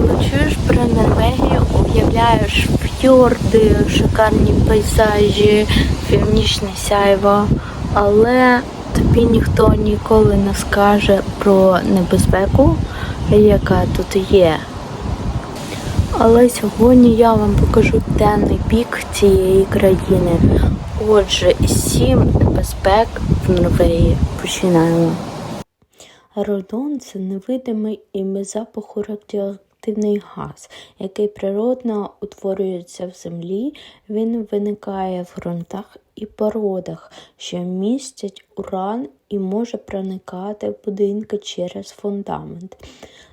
Коли чуєш про Норвегію, уявляєш фьорди, шикарні пейзажі, північне сяйво, але тобі ніхто ніколи не скаже про небезпеку, яка тут є. Але сьогодні я вам покажу темний бік цієї країни. Отже, сім небезпек в Норвегії. Починаємо. Радон це невидимий і запаху радіоактивний газ, який природно утворюється в землі. Він виникає в ґрунтах і породах, що містять уран і може проникати в будинки через фундамент.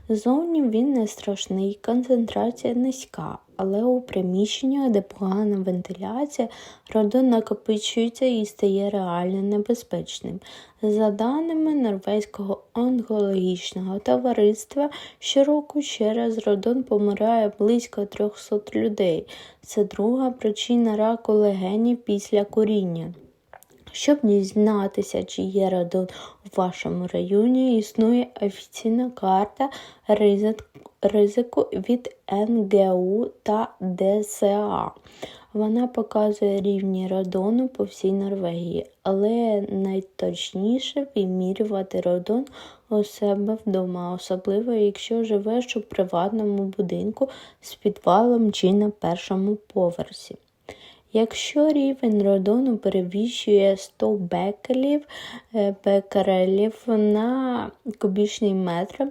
Зовні він не страшний, концентрація низька, але у приміщеннях, де погана вентиляція, радон накопичується і стає реально небезпечним. За даними Норвезького онкологічного товариства, щороку через радон помирає близько 300 людей. Це друга причина раку легенів після куріння. Щоб дізнатися, чи є радон у вашому районі, існує офіційна карта ризику від НГУ та ДСА. Вона показує рівні радону по всій Норвегії, але найточніше вимірювати радон у себе вдома, особливо якщо живеш у приватному будинку з підвалом чи на першому поверсі. Якщо рівень радону перевищує 100 бекелів, бекерелів на кубічний метр,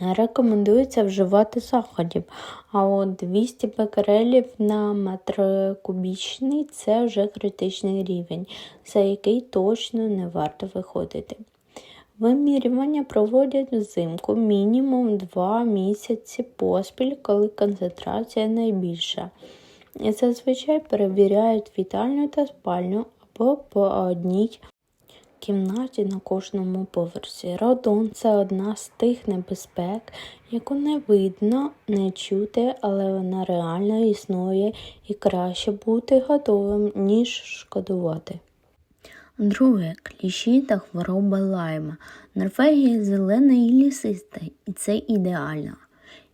рекомендується вживати заходів, а от 200 бекерелів на метр кубічний це вже критичний рівень, за який точно не варто виходити. Вимірювання проводять взимку мінімум 2 місяці поспіль, коли концентрація найбільша. Зазвичай перевіряють вітальню та спальню або по одній кімнаті на кожному поверсі. Радон це одна з тих небезпек, яку не видно, не чути, але вона реально існує і краще бути готовим, ніж шкодувати. Друге кліщі та хвороба лайма. Норвегія зелена і лісиста, і це ідеально.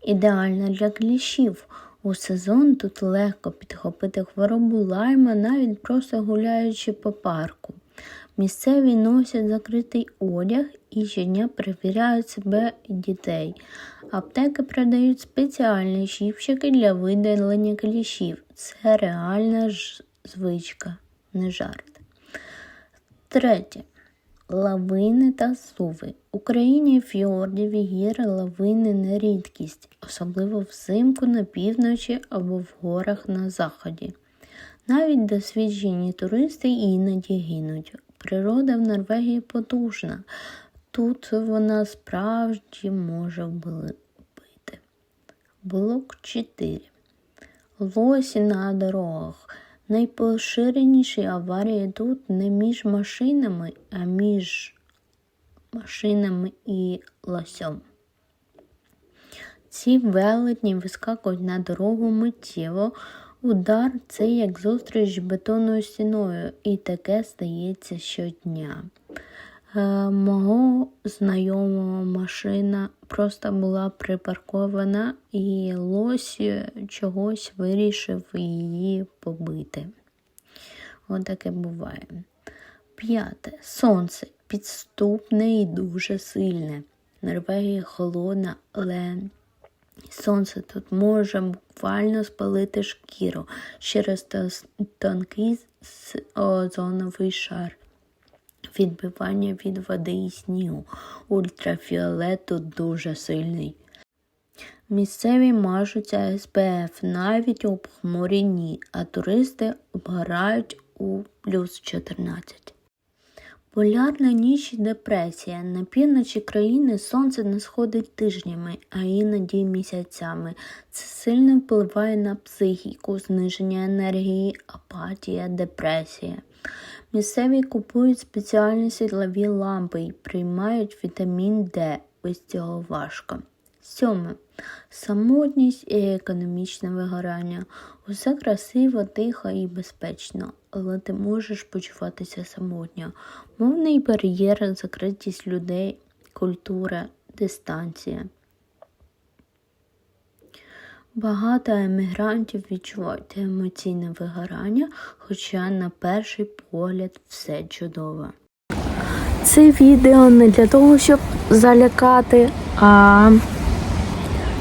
Ідеально для кліщів. У сезон тут легко підхопити хворобу лайма, навіть просто гуляючи по парку. Місцеві носять закритий одяг і щодня перевіряють себе дітей. Аптеки продають спеціальні щіпчики для видалення кліщів. Це реальна ж звичка, не жарт. Третє. Лавини та суви. В Україні фьордів і гір лавини не рідкість, особливо взимку на півночі або в горах на заході. Навіть досвідчені туристи іноді гинуть. Природа в Норвегії потужна. Тут вона справді може вбити. Блок 4. Лосі на дорогах. Найпоширеніші аварії тут не між машинами, а між машинами і лосем. Ці велетні вискакують на дорогу миттєво. Удар це як зустріч з бетонною стіною, і таке стається щодня. Е, мого знайомого машина просто була припаркована, і лось чогось вирішив її побити. Отаке буває. П'яте. Сонце підступне і дуже сильне. Норвегія холодна, але сонце тут може буквально спалити шкіру через тонкий озоновий шар відбивання від води і снігу. Ультрафіолет тут дуже сильний. Місцеві мажуться СПФ навіть у похмурі ні, а туристи обгорають у плюс 14. Полярна ніч і депресія. На півночі країни сонце не сходить тижнями, а іноді місяцями. Це сильно впливає на психіку, зниження енергії, апатія, депресія. Місцеві купують спеціальні світлові лампи і приймають вітамін Д. Без цього важко. Сьоме. Самотність і економічне вигорання. Усе красиво, тихо і безпечно, але ти можеш почуватися самотньо. Мовний бар'єр, закритість людей, культура, дистанція. Багато емігрантів відчувають емоційне вигорання, хоча на перший погляд все чудово. Це відео не для того, щоб залякати, а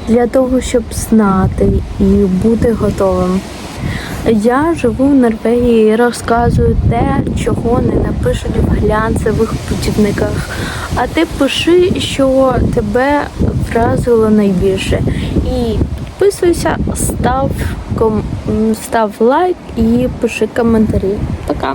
для того, щоб знати і бути готовим. Я живу в Норвегії і розказую те, чого не напишуть в глянцевих путівниках. А ти пиши, що тебе вразило найбільше. І підписуйся, став, ком... став лайк і пиши коментарі. Пока.